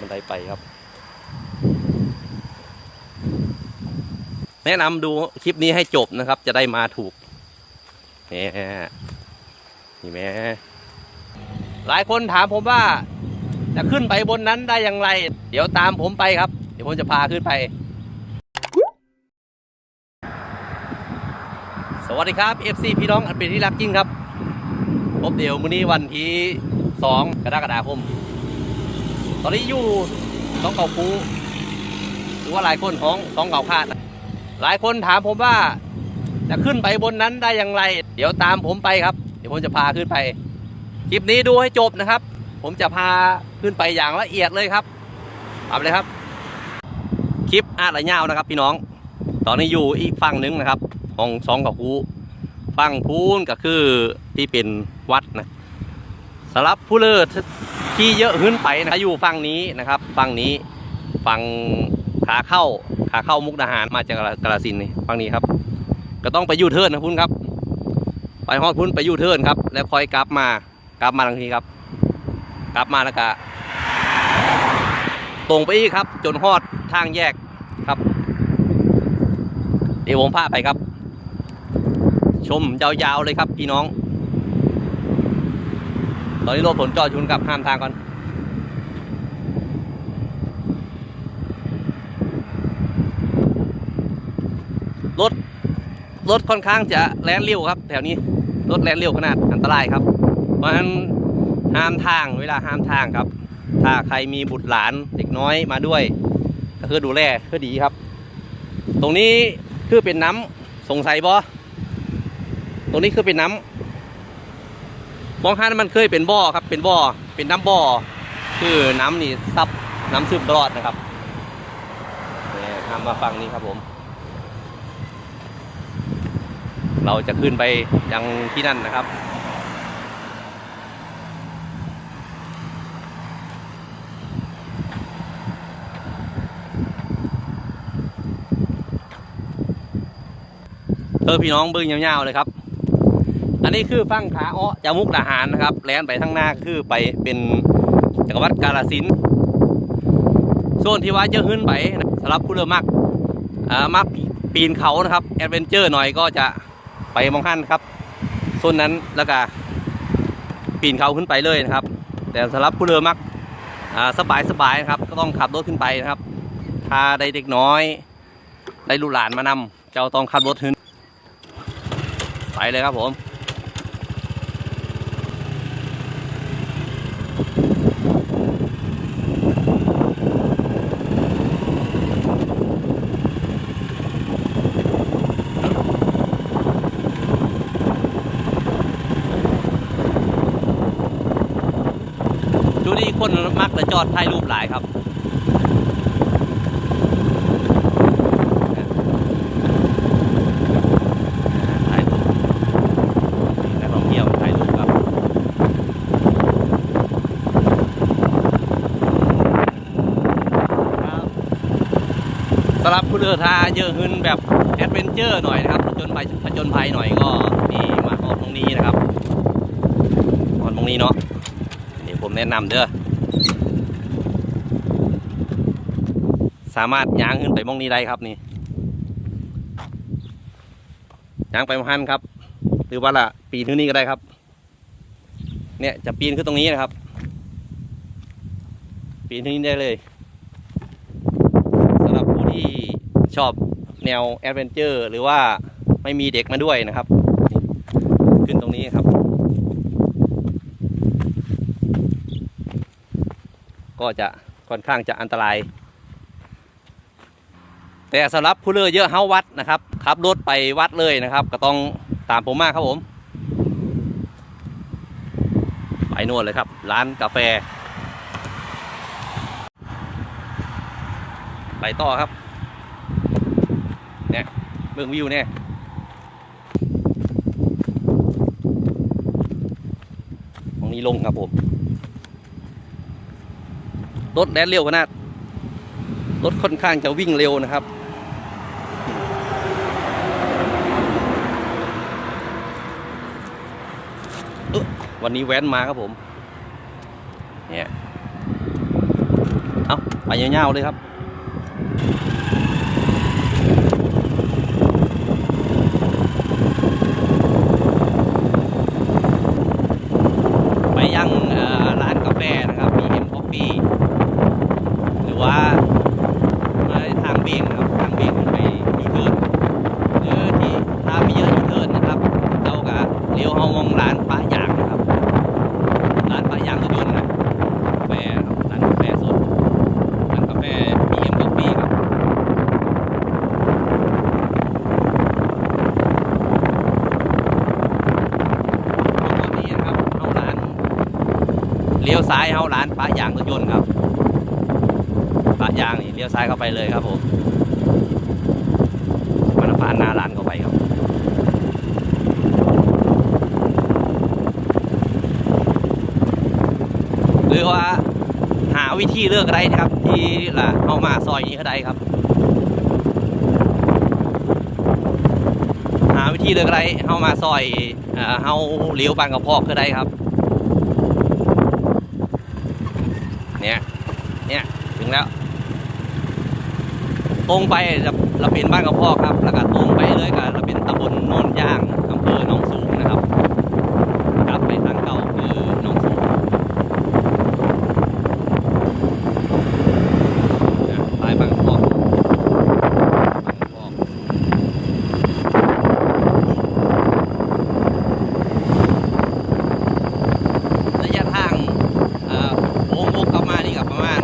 บันไดไปครับ แนะนำดูคลิปนี้ให้จบนะครับ จะได้มาถูกนี่นี่แม่หลายคนถามผมว่า จะขึ้นไปบนนั้นได้อย่างไร เดี๋ยวตามผมไปครับ เดี๋ยวผมจะพาขึ้นไป สวัสดีครับ FC พี่น้องอันเป็นที่รักจริงครับพบเดี๋ยวมื้อนี้วันที่ 2 กรกฎาคม อนนี้อยู่สองเก่าคูหรือว่าหลายคนของสองเก่าคาด หลายคนถามผมว่า จะขึ้นไปบนนั้นได้อย่างไร เดี๋ยวตามผมไปครับ เดี๋ยวผมจะพาขึ้นไป คลิปนี้ดูให้จบนะครับ ผมจะพาขึ้นไปอย่างละเอียดเลยครับตามเลยครับ คลิปอาดระยาวนะครับ พี่น้อง ตอนนี้อยู่อีกฝั่งหนึงนะครับ ของสองเก่าคูฝั่งพูนก็คือที่เป็นวัดนะ สำหรับผู้เลิศที่เยอะขึ้นไปนะอยู่ฝั่งนี้นะครับฝั่งนี้ฝั่งขาเข้าขาเข้ามุกดาหารมาจากกาฬสินนี่ฝั่งนี้ครับ ก็ต้องไปยูเทิร์นนะพุ่นครับ ไปฮอดพุ่นไปยูเทิร์นครับ แล้วค่อยกลับมากลับมาทางนี้ครับ กลับมาแล้วก็ตรงไปอีกครับ จนฮอดทางแยกครับเดี๋ยวผมพาไปครับ ชมยาวๆเลยครับพี่น้อง ตอนนี้รถผลจอดชุนกับห้ามทางก่อนรถรถค่อนข้างจะแล่นเร็วครับ แถวนี้รถแล่นเร็วขนาดอันตรายครับ เพราะฉะนั้นห้ามทางเวลาห้ามทางครับ ถ้าใครมีบุตรหลานเด็กน้อยมาด้วย ก็คือดูแลคือดีครับ ตรงนี้คือเป็นน้ำสงสัยบ่ตรงนี้คือเป็นน้ำ มองหันมันเคยเป็นบ่อครับ เป็นบ่อ เป็นน้ำบ่อ คือน้ำนี่ซับน้ำซึมตลอดนะครับนี่ทำมาฟังนี้ครับผม เราจะขึ้นไปยังที่นั่นนะครับเออพี่น้องเบิ้งยาวๆเลยครับ นี้คือฟังขาอ้อจากมุกดาหารนะครับ แล่นไปทางหน้าคือไปเป็นจักรวรรดิกาลสินส่วนที่ว่าจอขึ้นไปสำหรับผู้เริ่มมักอ่ามักปีนเขานะครับแอดเวนเจอร์หน่อยก็จะไปมองหันครับส่วนนั้นแล้วก็ปีนเขาขึ้นไปเลยนะครับ แต่สำหรับผู้เริ่มมักสบายสบายนะครับ ก็ต้องขับรถขึ้นไปนะครับ ถ้าได้เด็กน้อยได้ลูกหลานมานำเจ้าต้องขับรถขึ้นไปเลยครับผม ดูนี่ คนมักจะจอดถ่ายรูปหลายครับถ่ายรูปนักท่องเที่ยวถ่ายรูปครับสำหรับผู้เดินทางเยอะขึ้นแบบแอดเวนเจอร์หน่อยนะครับผจญภัยผจญภัยหน่อยก็นี่มาออกตรงนี้นะครับออกตรงนี้เนาะเดี๋ยวผมแนะนำเด้อ สามารถย่างขึ้นไปมองนี้ได้ครับนี่ย่างไปมหันครับ หรือว่าละปีนขึ้นนี่ก็ได้ครับ เนี่ยจะปีนขึ้นตรงนี้นะครับ ปีนขึ้นนี้ได้เลยสำหรับผู้ที่ชอบแนวแอดเวนเจอร์หรือว่าไม่มีเด็กมาด้วยนะครับ ขึ้นตรงนี้ครับ ก็จะค่อนข้างจะอันตราย แต่สำหรับผู้เลือเยอะเฮาวัดนะครับขับรถไปวัดเลยนะครับ ก็ต้องตามผมมากครับผม ไปนวดเลยครับ ร้านกาแฟ ไปต่อครับเนี่ยเบื้องวิวเนี่ยตรงนี้ลงครับผมรถแล่นเร็วขนาดรถค่อนข้างจะวิ่งเร็วนะครับ เอ๊ะ วันนี้แว้นมาครับผม เนี่ย เอาไปยาวๆเลยครับ ไปยังเอ่อร้านกาแฟนะครับ มีเอ็มคอฟฟี่หรือว่ามาทางเบี่ยงนะครับทางเบี่ยงไปยูเทิร์นหรือที่ถ้าไม่เยอะยูเทิร์นนะครับเราก็เลี้ยวเฮามองร้านป้ายางนะครับ ร้านป้ายางรถยนต์นะกาแฟครับร้านกาแฟสดร้านกาแฟมีเอ็มคอฟฟี่ครับ ตรงนี้นะครับเฮาร้าน เลี้ยวซ้ายเฮาร้านปะยางรถยนต์ครับปะยางนี่เลี้ยวซ้ายเข้าไปเลยครับผมมันผ่านหน้าร้านเข้าไปครับหรือว่าหาวิธีเลือกอะไรนะครับ ที่ล่ะเอามาซอยนี้ก็ได้ครับ หาวิธีเลือกอะไรเข้ามาซอยเอ่อเฮาเลี้ยวบางกระพอกก็ได้ครับ เนี่ยเนี่ยถึงแล้ว ตรงไปจะเราเป็นบ้านกระพอกครับแล้วก็ตรงไปเลยก็เราเป็นตำบลโนนย่างอำเภอหนองสูงนะครับกลับไปทางเก่าคือหนองสูงเนี่ยสายบางกระพอกบางกระพอก ระยะทางเอ่อโค้งวกกลับมานี่กับประมาณ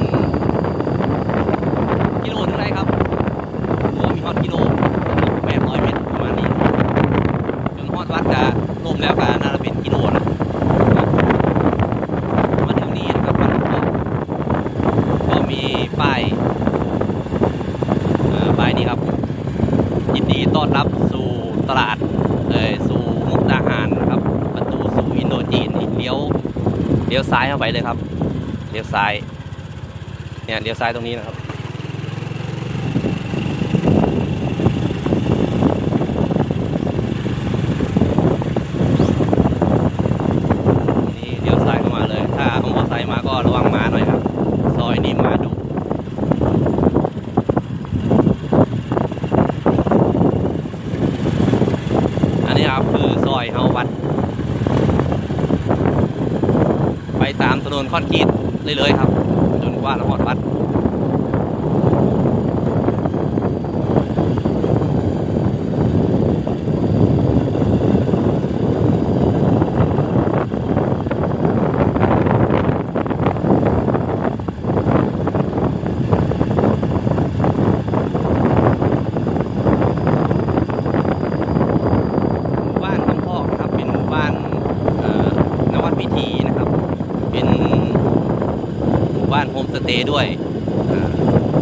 กิโลถึงไรครับหรือว่ามีฮอดกิโลแปดร้อยเมตรประมาณนี้จนฮอดวัดจะรวมแล้วก็น่าจะเป็นกิโลนะมาถึงนี้นะครับมันก็ก็มีป้ายเอ่อป้ายนี้ครับ ยินดีต้ อนรับสู่ตลาดเอ่ยสู่มุกดาหารนะครับ ประตูสู่อินโดจีนเลี้ยวเลี้ยวซ้ายเข้าไปเลยครับเลี้ยวซ้ายเนี่ยเลี้ยวซ้ายตรงนี้นะครับนี่เลี้ยวซ้ายเข้ามาเลย ถ้าเอามอเตอร์ไซค์มาก็ระวังหมาหน่อยครับ ซอยนี้หมาดุอันนี้ครับคือซอยเฮาวัด ไปตามถ นนคอนกรีตเรื่อยๆครับ จนกว่าเราหอดวัด หมู่บ้านคำพอกนะครับเป็นหมู่บ้านเอ่อนวัดพิธีนะครับ เป็นหมู่บ้านโฮมสเตย์ด้วยอ่า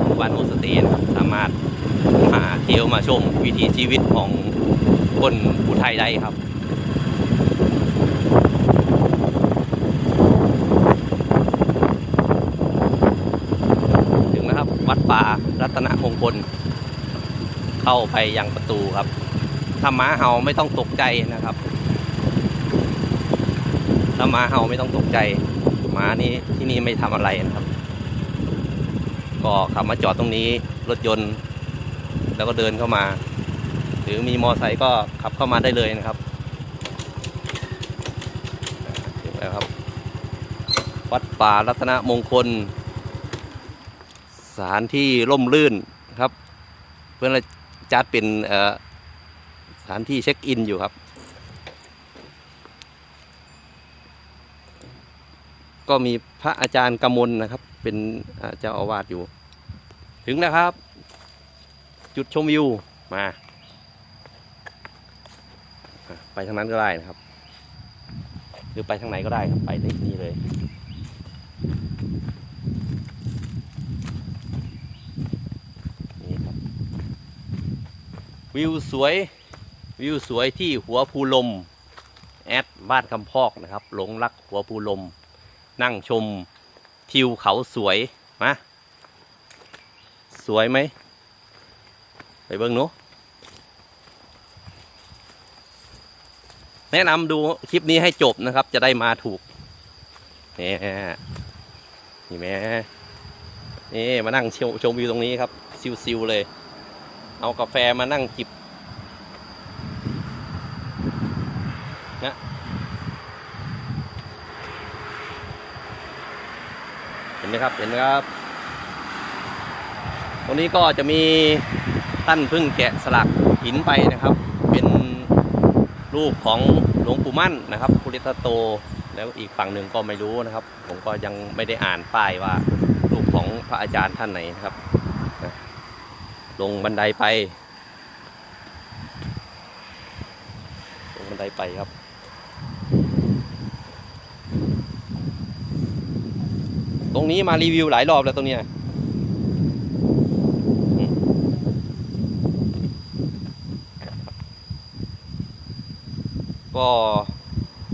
หมู่บ้านโฮมสเตย์นะครับสามารถมาเที่ยวมาชมวิถีชีวิตของคนผู้ไทยได้ครับถึงแล้วครับวัดป่ารัตนมงคล เข้าไปยังประตูครับถ้าหมาเห่าไม่ต้องตกใจนะครับถ้าหมาเห่าไม่ต้องตกใจหมานี่ที่นี่ไม่ทำอะไรนะครับ ก็ขับมาจอดตรงนี้รถยนต์ แล้วก็เดินเข้ามา หรือมีมอไซค์ก็ขับเข้ามาได้เลยนะครับถึงแล้วครับ วัดป่ารัตนมงคล สถานที่ร่มรื่นครับ เพื่อนเราจัดเป็นสถานที่เช็คอินอยู่ครับ ก็มีพระอาจารย์กมลนะครับ เป็นเจ้าอาวาสอยู่ ถึงแล้วครับ จุดชมวิวมาไปทางนั้นก็ได้นะครับ หรือไปทางไหนก็ได้ครับไปที่นี่เลย นี่ครับ วิวสวยวิวสวยที่หัวภูลม แอดบ้านคำพอกนะครับ หลงรักหัวภูลม นั่งชมทิวเขาสวยมาสวยไหม ไปเบิ้งหนูแนะนำดูคลิปนี้ให้จบนะครับ จะได้มาถูกนี่นี่แม่นี่มานั่งชมชมวิวตรงนี้ครับ ซิวๆเลย เอากาแฟมานั่งจิบนะเห็ นไหมครับเห็นไหมครับตรงนี้ก็จะมีตั้นพึ่งแกะสลักหินไปนะครับ เป็นรูปของหลวงปู่มั่นนะครับภูริทัตโต แล้วอีกฝั่งหนึ่งก็ไม่รู้นะครับ ผมก็ยังไม่ได้อ่านป้ายว่ารูปของพระอาจารย์ท่านไหนนะครับ ลงบันไดไป ลงบันไดไปครับ ตรงนี้มารีวิวหลายรอบแล้วตรงเนี้ยก็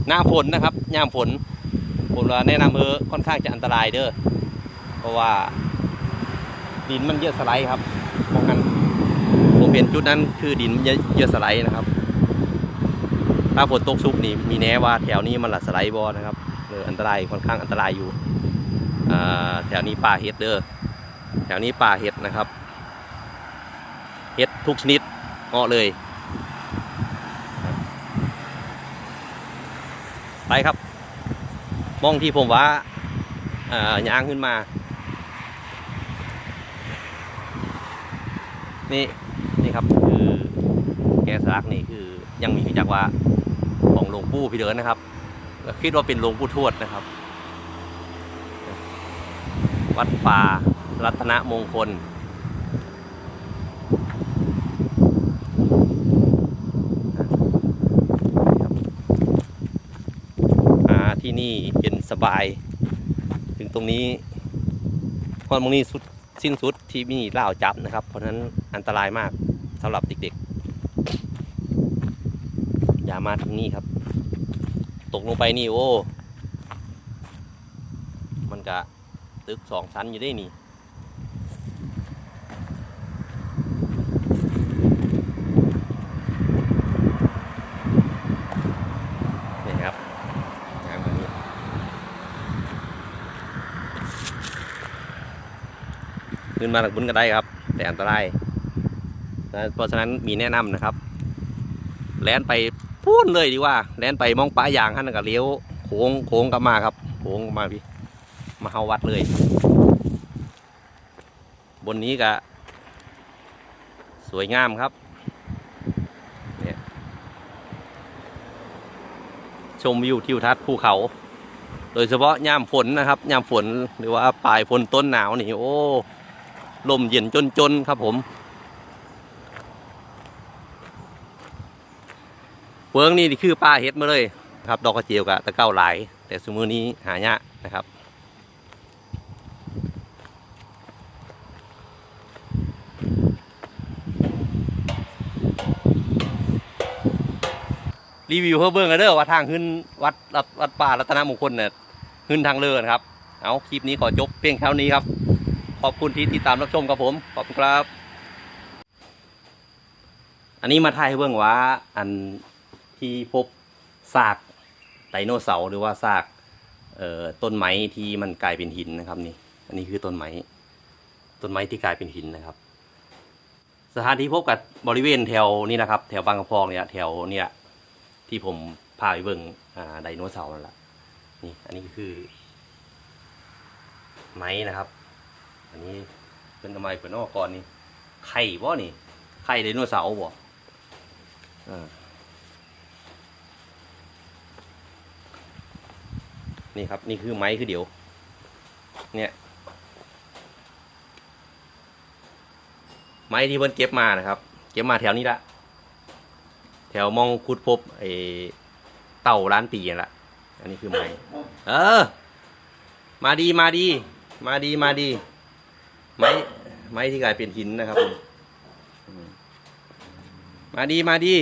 หน้าฝนนะครับยามฝนผมว่าแนะนำเออค่อนข้างจะอันตรายเด้อเพราะว่าดินมันเยอะสไลด์ครับมองกันผมเห็นจุดนั้นคือดินมันเยอะเยอะสไลด์นะครับ ถ้าฝนตกชุกนี่มีแน่ว่าแถวนี้มันละสไลด์บอนะครับเอออันตรายค่อนข้างอันตรายอยู่ แถวนี้ป่าเห็ดเด้อแถวนี้ป่าเห็ดนะครับเห็ดทุกชนิดเงาะเลย ไปครับมองที่ผมว่าอ่ายางขึ้นมา นี่นี่ครับคือแกะสลักนี่คือยังมีจากว่าของหลวงปู่พี่เดินนะครับคิดว่าเป็นหลวงปู่ทวดนะครับ วัดป่ารัตนมงคล ที่นี่เย็นสบาย ถึงตรงนี้พอนตรงนี้สุดสิ้นสุดที่มีล่าจับนะครับ เพราะฉะนั้นอันตรายมากสำหรับเด็กๆ อย่ามาที่นี่ครับ ตกลงไปนี่โอ้ มันกะ ตึกสองชั้นอยู่ได้นี่นี่ครับงานแบบนี้ขึ้นมาจากบุญก็ได้ครับ แต่อันตรายนะเพราะฉะนั้นมีแนะนำนะครับ แล่นไปพูนเลยดีว่า แล่นไปมองป้ายางหันกับเลี้ยวโค้งโค้งกลับมาครับ โค้งกลับมาพี่ มาเข้าวัดเลย บนนี้ก็สวยงามครับเนี่ยชมวิวทิวทัศน์ภูเขา โดยเฉพาะยามฝนนะครับยามฝนหรือว่าปลายฝนต้นหนาวนี่โอ้ลมเย็นจนๆครับผมเวิร์งนี่คือปลาเฮ็ดมาเลยครับ ดอกกระเจียวกับตะเก้าหลาย แต่สมือนี้หายากนะครับ รีวิวเพื่อเบิ่งกันเด้อว่าทางขึ้นวัดวัดวัดป่ารัตนมงคลเนี่ยขึ้นทางเรือนครับ เอาคลิปนี้ขอจบเพียงเท่านี้ครับ ขอบคุณที่ติดตามรับชมกับผมขอบคุณครับ อันนี้มาถ่ายเบิ่งว่าอันที่พบซากไดโนเสาร์หรือว่าซากเอ่อต้นไม้ที่มันกลายเป็นหินนะครับนี่ อันนี้คือต้นไม้ต้นไม้ที่กลายเป็นหินนะครับ สถานที่พบกับบริเวณแถวนี้นะครับ แถวบางกระพองเนี่ยแถวเนี่ย ที่ผมพาไปเบิ่งไดโนเสาร์นั่นแหละนี่อันนี้คือ ไม้นะครับ อันนี้เป็นทำไมเป็นนอกก่อนนี่ไข่บ่นี่ไข่ไดโนเสาร์บ่อ่านี่ครับ นี่คือไม้คือเดี๋ยว เนี่ย ไม้ที่เพิ่นเก็บมานะครับ เก็บมาแถวนี้ละ วมองคุดพบไอเต่าร้านปีนั่นละอันนี้คือไม้เออ มาดีมาดี มาดีมาดี ไม้ไม้ที่กลายเป็นหินนะครับ มาดีมาดี